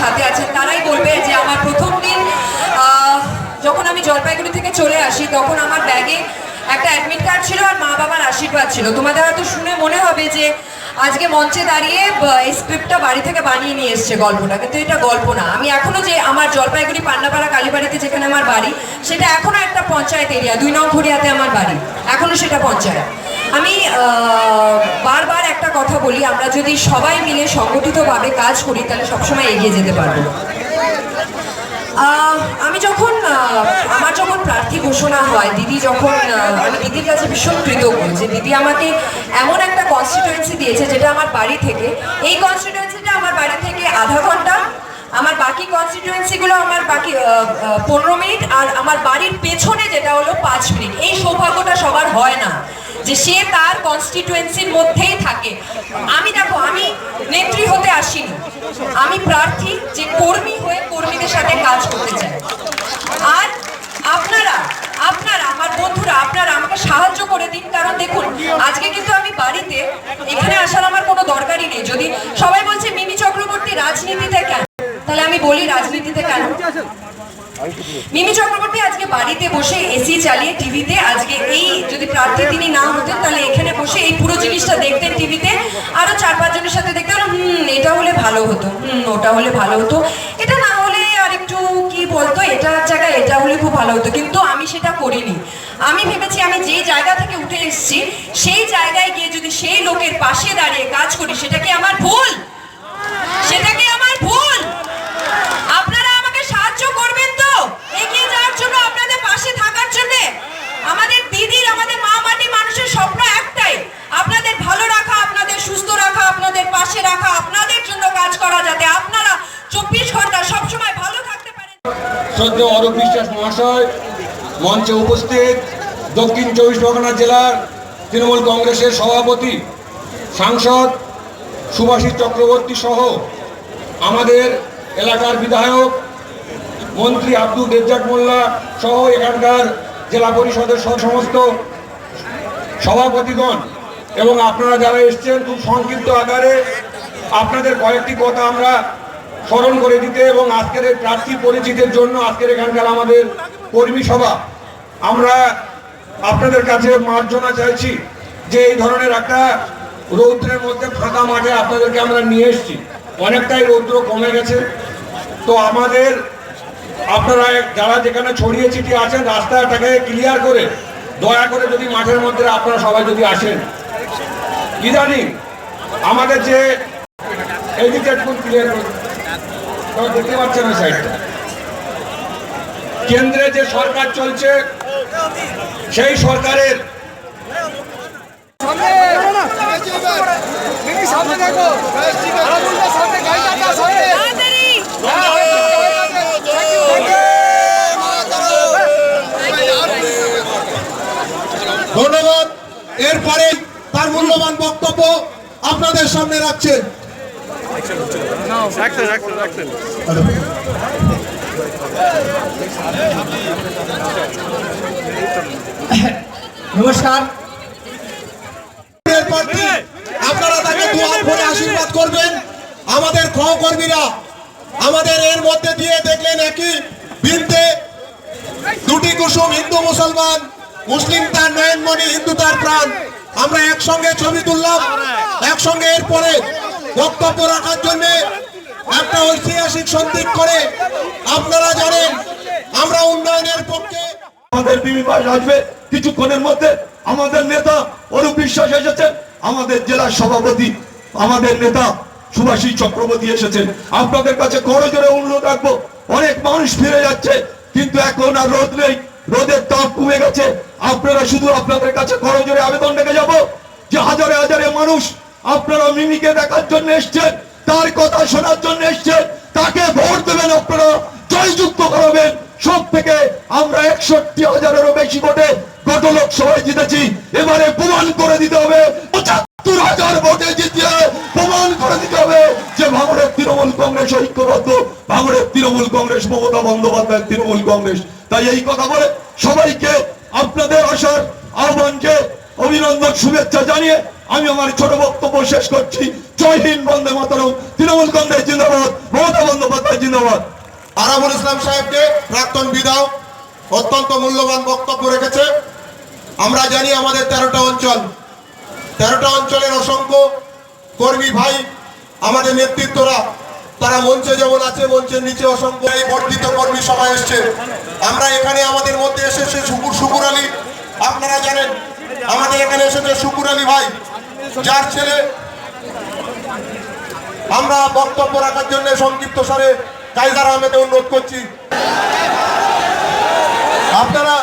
সাথে আছেন, তারাই বলবে যে আমার প্রথম দিন যখন আমি জলপাইগুড়ি থেকে চলে আসি, তখন আমার ব্যাগে একটা অ্যাডমিট কার্ড ছিল আর মা বাবার আশীর্বাদ ছিল। তোমাদের হয়তো শুনে মনে হবে যে আজকে মঞ্চে দাঁড়িয়ে এই স্ক্রিপ্টটা বাড়ি থেকে বানিয়ে নিয়ে এসছে গল্পটা, কিন্তু এটা গল্প না। আমি এখনও যে আমার জলপাইগুড়ি, পান্নাপাড়া, কালীবাড়িতে যেখানে আমার বাড়ি, সেটা এখনও একটা পঞ্চায়েত এরিয়া দুই নং খড়িয়াতে আমার বাড়ি এখনও সেটা পঞ্চায়েত। আমি বারবার একটা কথা বলি, আমরা যদি সবাই মিলে সংগঠিতভাবে কাজ করি, তাহলে সবসময় এগিয়ে যেতে পারব। আমি যখন আমার যখন প্রার্থী ঘোষণা হয়, দিদি যখন আমি দিদির কাছে ভীষণ কৃতজ্ঞ যে দিদি আমাকে এমন একটা কনস্টিটুয়েন্সি দিয়েছে যেটা আমার বাড়ি থেকে। এই কনস্টিটুয়েন্সিটা আমার বাড়ি থেকে আধা ঘণ্টা, আমার বাকি কনস্টিটুয়েন্সিগুলো আমার বাকি পনেরো মিনিট, আর আমার বাড়ির পেছনে যেটা হলো পাঁচ মিনিট। এই সৌভাগ্যটা সবার হয় না। যে সে তার কনস্টিটুয়েন্সির মধ্যেই থাকে। আমি দেখো, আমি নেত্রী হতে আসিনি। আমি প্রার্থী, যে কর্মী হয়ে কর্মীদের সাথে কাজ করতে চাই। আর আপনারা আপনারা, আমার বন্ধুরা, আপনারা আমাকে সাহায্য করে দিন। কারণ দেখুন, আজকে কিন্তু আমি বাড়িতে, এখানে আসার আমার কোনো দরকারই নেই। যদি সবাই বলছে, মিমি চক্রবর্তী, রাজনীতিতে কেন? বলি রাজনীতিতে কেন? মিমি চক্রবর্তী আজকে বাড়িতে বসে এসি চালিয়ে টিভিতে আজকে এই যদি প্রার্থী তিনি না হতেন তাহলে এখানে বসে এই পুরো জিনিসটা দেখতেন টিভিতে আরও চার পাঁচজনের সাথে দেখতে হলো হুম এটা হলে ভালো হতো হুম ওটা হলে ভালো হতো। এটা না হলে আর একটু কি বলতো এটা জায়গায় এটা হলে খুব ভালো হতো কিন্তু আমি সেটা করিনি। আমি ভেবেছি আমি যে জায়গা থেকে উঠে এসেছি সেই জায়গায় গিয়ে যদি সেই লোকের পাশে দাঁড়িয়ে কাজ করি সেটা কি আমার ভুল সেটা কি আমার ভুল আপনারা আমাকে সাহায্য করবেন তো এগিয়ে যাওয়ার জন্য আপনাদের পাশে থাকার জন্য আমাদের দিদির আমাদের মা মাটি মানুষের স্বপ্ন একটাই আপনাদের ভালো রাখা আপনাদের সুস্থ রাখা আপনাদের পাশে রাখা আপনাদের জন্য কাজ করা যাতে আপনারা চব্বিশ ঘণ্টা সবসময় অরূপ বিশ্বাস মহাশয়, মঞ্চে উপস্থিত দক্ষিণ চব্বিশ পরগনা জেলার তৃণমূল কংগ্রেসের সভাপতি, সাংসদ সুভাষিস চক্রবর্তী সহ আমাদের এলাকার বিধায়ক, মন্ত্রী আব্দুল রেজ্জাক মোল্লা সহ এখানকার জেলা পরিষদের সমস্ত সভাপতিগণ এবং আপনারা যারা এসছেন খুব সংক্ষিপ্ত আকারে, আপনাদের কয়েকটি কথা আমরা স্মরণ করে দিতে এবং আজকের এই প্রার্থী পরিচিতির জন্য আজকের এখানকার আমাদের কর্মী সভা, আমরা আপনাদের কাছে মার্জনা চাইছি যে এই ধরনের একটা রৌদ্রের মধ্যে ফাঁকা মাঠে আপনাদেরকে আমরা নিয়ে এসেছি। অনেকটাই রৌদ্র কমে গেছে। তো আমাদের, আপনারা যারা যেখানে ছড়িয়ে ছিটিয়ে আছেন, রাস্তাটাকে ক্লিয়ার করে, দয়া করে যদি মাঠের মধ্যে আপনারা সবাই যদি আসেন। ইদানিং আমাদের যে এদিকে একটু ক্লিয়ার করে দেখতে পাচ্ছেন ওই সাইডটা কেন্দ্রে যে সরকার চলছে সেই সরকারের ধন্যবাদ। এরপরে তার মূল্যবান বক্তব্য আপনাদের সামনে রাখছেন নমস্কার। এর প্রার্থী, আপনারা তাকে দু হাত ভরে আশীর্বাদ করবেন। আমাদের সহকর্মীরা আমাদের এর মধ্যে দিয়ে দেখলেন একই বৃন্দে দুটি কুসুম হিন্দু মুসলমান মুসলিম তার নয়নমণি হিন্দু তার প্রাণ। আমরা একসঙ্গে ছবি তুললাম একসঙ্গে এরপরে বক্তব্য রাখার জন্য একটা ঐতিহাসিক সন্দিক করে আপনারা জানেন, আমরা উন্নয়নের পক্ষে আমাদের বিবি পাশ আসবে কিছুক্ষণের মধ্যে। আমাদের নেতা অরূপ বিশ্বাস এসেছেন, আমাদের জেলার সভাপতি, আমাদের নেতা সুভাষী চক্রবর্তী এসেছেন। আপনাদের কাছে করজোরে অনুরোধ রাখব, অনেক মানুষ ফিরে যাচ্ছে, কিন্তু এখন আর রোদ নেই, রোদের তাপ কমে গেছে। আপনারা শুধু আপনাদের কাছে করজোরে আবেদন রেখে যাব যে হাজারে হাজারে মানুষ আপনারা মিমিকে দেখার জন্য এসছেন, তার কথা শোনার জন্য এসছেন, তাকে ভোট দেবেন আপনারা, জয়যুক্ত করাবেন। সব থেকে আমরা একষট্টি হাজারেরও বেশি ভোটে গত লোকসভায় জিতেছি। এবারে প্রমাণ করে দিতে হবে, পঁচাত্তর হাজার ভোটে জিতিয়ে প্রমাণ করে দিতে হবে যে ভাঙড়ের তৃণমূল কংগ্রেস ঐক্যবদ্ধ, ভাঙড়ের তৃণমূল কংগ্রেস মমতা বন্দ্যোপাধ্যায়ের তৃণমূল কংগ্রেস। তাই এই কথা বলে সবাইকে আপনাদের আসার আহ্বানকে অভিনন্দন, শুভেচ্ছা জানিয়ে আমি আমার ছোট বক্তব্য শেষ করছি। জয় হিন্দ, বন্দে মাতরম। তৃণমূল কংগ্রেস জিন্দাবাদ, মমতা বন্দ্যোপাধ্যায় জিন্দাবাদ। আরাবুল ইসলাম সাহেবকে প্রাক্তন বিধায়ক, অত্যন্ত মূল্যবান বক্তব্য রেখেছে। আমরা জানি আমাদের তেরোটা অঞ্চল। তেরোটা অঞ্চলের অসংখ্য কর্মী ভাই, আমাদের নেতৃত্বরা, তারা মঞ্চে যেমন আছে, মঞ্চের নিচে অসংখ্য এই বর্ধিত কর্মী সভা এসছে। আমরা এখানে আমাদের মধ্যে এসেছে শুকুর শুকুর আলী। আপনারা জানেন, আমাদের এখানে এসেছে শুকুর আলী ভাই। যার ছেলে আমরা বক্তব্য রাখার জন্য সংক্ষিপ্ত স্বরে কাইজার আহমেদে অনুরোধ করছি। আপনারা